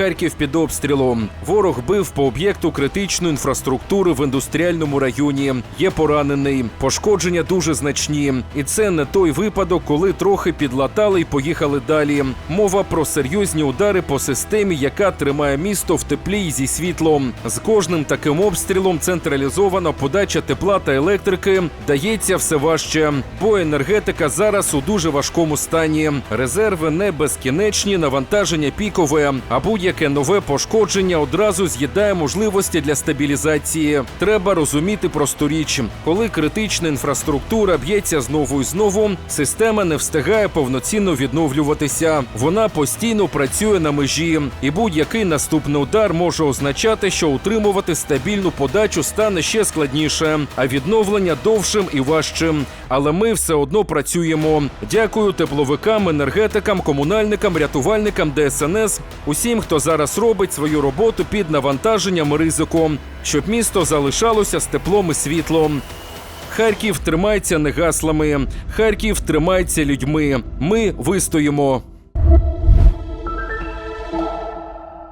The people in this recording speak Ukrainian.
Харків під обстрілом. Ворог бив по об'єкту критичної інфраструктури в індустріальному районі. Є поранений. Пошкодження дуже значні. І це не той випадок, коли трохи підлатали і поїхали далі. Мова про серйозні удари по системі, яка тримає місто в теплі і зі світлом. З кожним таким обстрілом централізована подача тепла та електрики дається все важче, бо енергетика зараз у дуже важкому стані. Резерви не безкінечні, навантаження пікове, а будь-яке нове пошкодження одразу з'їдає можливості для стабілізації. Треба розуміти просту річ, коли критична інфраструктура б'ється знову і знову, система не встигає повноцінно відновлюватися. Вона постійно працює на межі, і будь-який наступний удар може означати, що утримувати стабільну подачу стане ще складніше, а відновлення довшим і важчим. Але ми все одно працюємо. Дякую тепловикам, енергетикам, комунальникам, рятувальникам, ДСНС, усім, хто зараз робить свою роботу під навантаженням і ризиком, щоб місто залишалося з теплом і світлом. Харків тримається не гаслами. Харків тримається людьми. Ми вистоїмо.